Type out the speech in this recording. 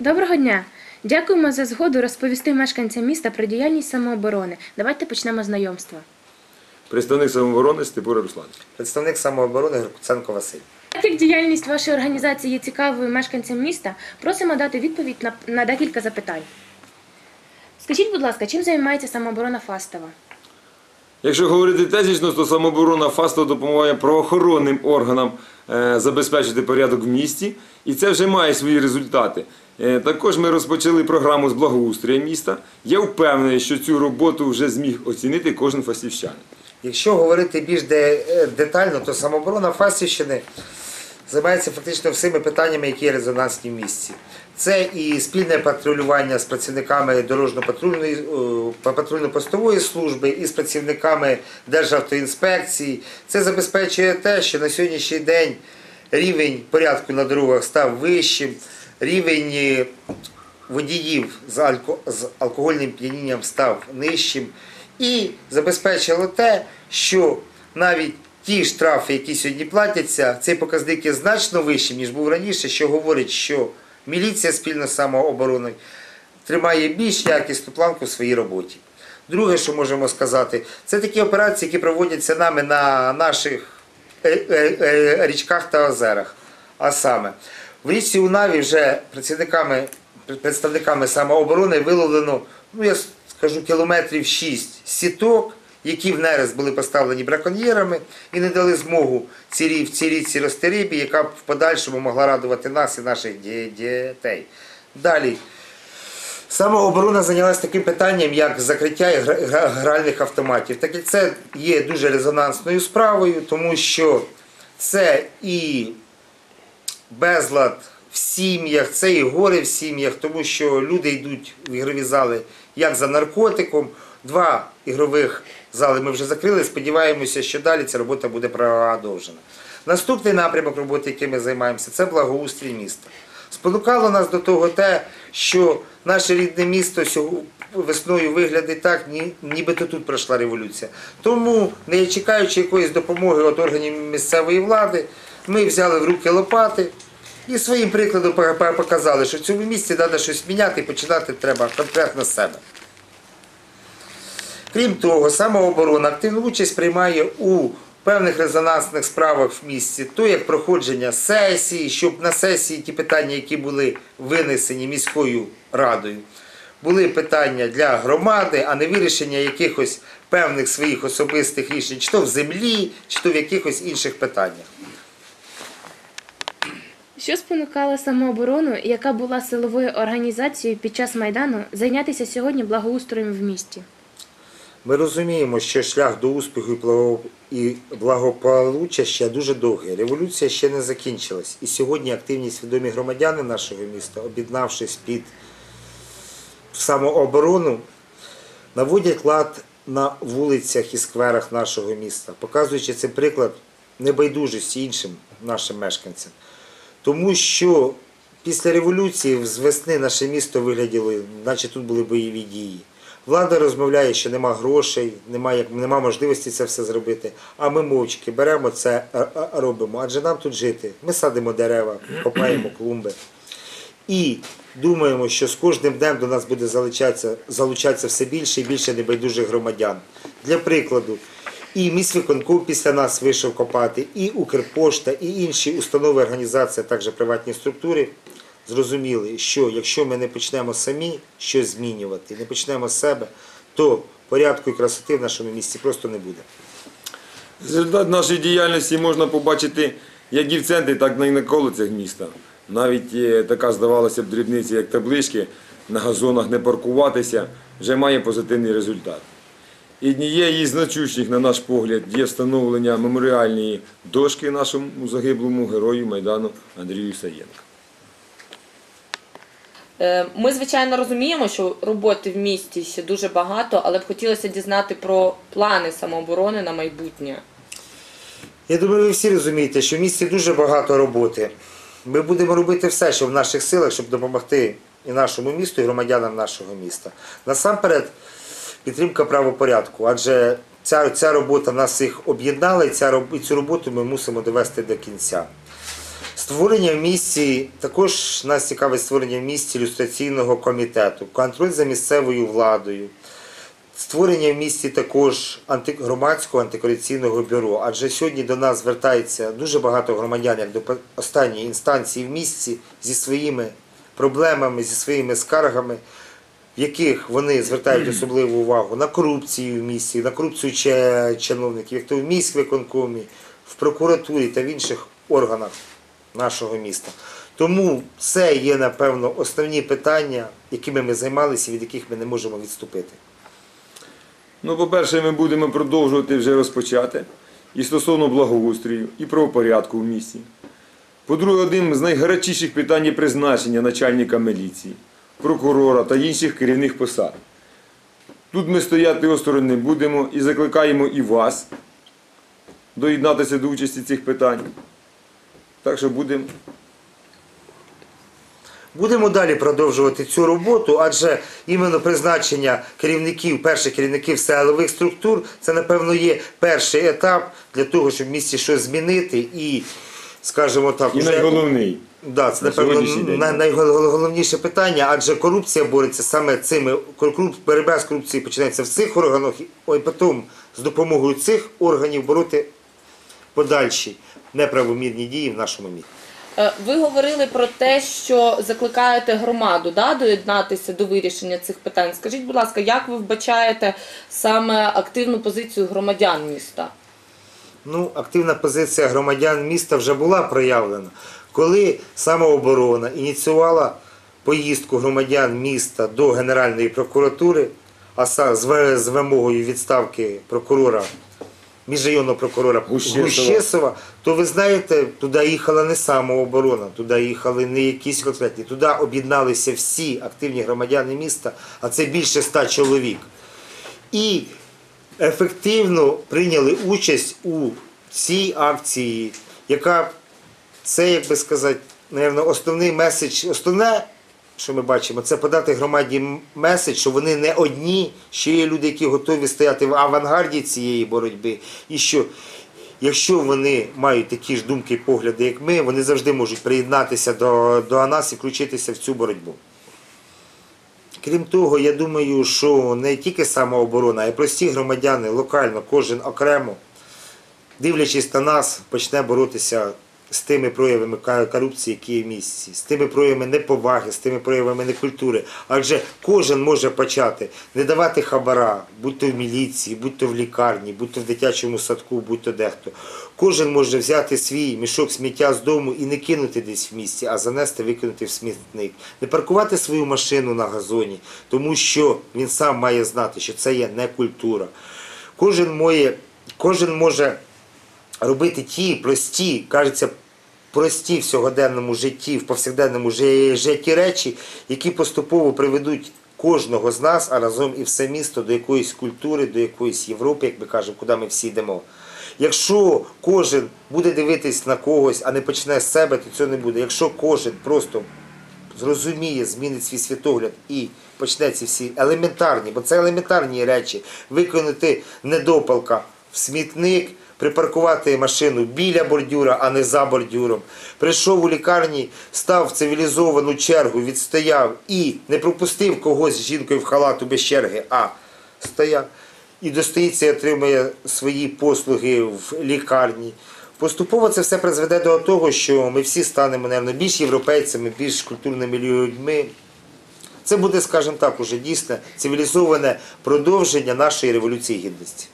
Доброго дня! Дякуємо за згоду розповісти мешканцям міста про діяльність самооборони. Давайте почнемо знайомство. Представник самооборони Степура Руслан. Представник самооборони Грикуценко Василь. Так як діяльність вашої організації є цікавою мешканцям міста, просимо дати відповідь на, на декілька запитань. Скажіть, будь ласка, чим займається самооборона Фастова? Якщо говорити тезічно, то самооборона ФАСТО допомагає правоохоронним органам е, забезпечити порядок в місті, і це вже має свої результати. Е, Також ми розпочали програму з благоустрою міста. Я впевнений, що цю роботу вже зміг оцінити кожен фастівщанин. Якщо говорити більш е, детально, то самооборона Фастівщини займається фактично всіми питаннями, які резонансні в місті. Це і спільне патрулювання з працівниками дорожньо-патрульної е, патрульно-постової служби і з працівниками Державтоінспекції. Це забезпечує те, що на сьогоднішній день рівень порядку на дорогах став вищим, рівень е, водіїв з, алкогольним п'янінням став нижчим і забезпечило те, що навіть ті штрафи, які сьогодні платяться, цей показник є значно вищим, ніж був раніше, що говорить, що міліція спільно з самообороною тримає більш якісну планку в своїй роботі. Друге, що можемо сказати, це такі операції, які проводяться нами на наших е, е, річках та озерах. А саме, в річці Унаві вже працівниками, представниками самооборони виловлено, ну я скажу, кілометрів 6 сіток, які в нерест були поставлені браконьєрами і не дали змогу цій цій річці рости рибі, яка в подальшому могла радувати нас і наших дітей. Далі. Самооборона зайнялася таким питанням, як закриття гра- гра- гральних автоматів. Так як це є дуже резонансною справою, тому що це і безлад в сім'ях, це і горе в сім'ях, тому що люди йдуть в ігрові зали як за наркотиком. Два ігрових зали ми вже закрили. Сподіваємося, що далі ця робота буде продовжена. Наступний напрямок роботи, яким ми займаємося, це благоустрій міста. Спонукало нас до того те, що наше рідне місто весною виглядить так, нібито тут пройшла революція. Тому, не чекаючи якоїсь допомоги від органів місцевої влади, ми взяли в руки лопати і своїм прикладом пок- пок- показали, що в цьому місці треба щось міняти і починати треба конкретно з себе. Крім того, самооборона активну участь приймає у певних резонансних справах в місті, то як проходження сесії, щоб на сесії ті питання, які були винесені міською радою, були питання для громади, а не вирішення якихось певних своїх особистих рішень, чи то в землі, чи то в якихось інших питаннях. Що спонукало самооборону, яка була силовою організацією під час Майдану, зайнятися сьогодні благоустроєм в місті? Ми розуміємо, що шлях до успіху і благополуччя ще дуже довгий. Революція ще не закінчилась. І сьогодні активні свідомі громадяни нашого міста, об'єднавшись під самооборону, наводять лад на вулицях і скверах нашого міста, показуючи цей приклад небайдужості іншим нашим мешканцям. Тому що після революції з весни наше місто вигляділо, наче тут були бойові дії. Влада розмовляє, що нема грошей, нема, як, нема можливості це все зробити. А ми мовчки беремо це, а- а- робимо. Адже нам тут жити. Ми садимо дерева, копаємо клумби. І думаємо, що з кожним днем до нас буде залучатися, залучатися все більше і більше небайдужих громадян. Для прикладу, і міськвиконком після нас вийшов копати, і Укрпошта, і інші установи, організації, а також приватні структури зрозуміли, що якщо ми не почнемо самі щось змінювати, не почнемо з себе, то порядку і красоти в нашому місті просто не буде. Результат нашої діяльності можна побачити як і в центрі, так і на околицях міста. Навіть е, така, здавалося б, дрібниця, як таблички, на газонах не паркуватися, вже має позитивний результат. І однією із значущих, на наш погляд, є встановлення меморіальної дошки нашому загиблому герою Майдану Андрію Саєнку. Е, Ми, звичайно, розуміємо, що роботи в місті ще дуже багато, але б хотілося дізнати про плани самооборони на майбутнє. Я думаю, ви всі розумієте, що в місті дуже багато роботи. Ми будемо робити все, що в наших силах, щоб допомогти і нашому місту, і громадянам нашого міста. Насамперед, підтримка правопорядку, адже ця, ця робота нас всіх об'єднала, і, ця, цю роботу ми мусимо довести до кінця. Створення в місті, також нас цікавить створення в місті ілюстраційного комітету, контроль за місцевою владою, створення в місті також громадського антикорупційного бюро. Адже сьогодні до нас звертається дуже багато громадян, як до останньої інстанції в місті зі своїми проблемами, зі своїми скаргами, яких вони звертають особливу увагу на корупцію в місті, на корупцію чиновників, як то в міськвиконкомі, в прокуратурі та в інших органах нашого міста. Тому це є, напевно, основні питання, якими ми займалися, від яких ми не можемо відступити. Ну, по-перше, ми будемо продовжувати вже розпочати і стосовно благоустрою, і правопорядку в місті. По-друге, одним з найгарячіших питань є призначення начальника міліції, прокурора та інших керівних посад. Тут ми стояти осторонь не будемо і закликаємо і вас доєднатися до участі цих питань. Так що будемо Будемо далі продовжувати цю роботу, адже іменно призначення керівників, перших керівників силових структур, це, напевно, є перший етап для того, щоб в місті щось змінити і, скажімо так, і уже- найголовний. Да, це На напевно най- найголовніше питання, адже корупція бореться саме цими коруп- боротьба з корупцією починається в цих органах, ой, потім з допомогою цих органів бороти подальші неправомірні дії в нашому місті. Е, Ви говорили про те, що закликаєте громаду да, доєднатися до вирішення цих питань. Скажіть, будь ласка, як ви вбачаєте саме активну позицію громадян міста? Ну, активна позиція громадян міста вже була проявлена, коли самооборона ініціювала поїздку громадян міста до Генеральної прокуратури, а з з вимогою відставки прокурора, міжрайонного прокурора Гущесова. Гущесова, то ви знаєте, туди їхала не самооборона, туди їхали не якісь конкретні, туди об'єдналися всі активні громадяни міста, а це більше ста чоловік. І ефективно прийняли участь у цій акції, яка це, як би сказати, наверно, основний меседж, основне, що ми бачимо, це подати громаді меседж, що вони не одні, що є люди, які готові стояти в авангарді цієї боротьби, і що якщо вони мають такі ж думки і погляди, як ми, вони завжди можуть приєднатися до, до нас і включитися в цю боротьбу. Крім того, я думаю, що не тільки самооборона, а й прості громадяни локально, кожен окремо, дивлячись на нас, почне боротися з тими проявами корупції, які є в місті, з тими проявами неповаги, з тими проявами некультури. Адже кожен може почати не давати хабара, будь то в міліції, будь то в лікарні, будь то в дитячому садку, будь то дехто. Кожен може взяти свій мішок сміття з дому і не кинути десь в місті, а занести, викинути в смітник. Не паркувати свою машину на газоні, тому що він сам має знати, що це є не культура. Кожен, моє, кожен може робити ті прості, кажеться, прості в сьогоденному житті, в повсякденному житті речі, які поступово приведуть кожного з нас, а разом і все місто до якоїсь культури, до якоїсь Європи, як ми кажемо, куди ми всі йдемо. Якщо кожен буде дивитись на когось, а не почне з себе, то цього не буде. Якщо кожен просто зрозуміє, змінить свій світогляд і почне ці всі елементарні, бо це елементарні речі, виконати недопалка в смітник, припаркувати машину біля бордюра, а не за бордюром. Прийшов у лікарні, став в цивілізовану чергу, відстояв і не пропустив когось з жінкою в халату без черги, а стояв і достоїться і отримує свої послуги в лікарні. Поступово це все призведе до того, що ми всі станемо, мабуть, більш європейцями, більш культурними людьми. Це буде, скажімо так, уже дійсне цивілізоване продовження нашої революції гідності.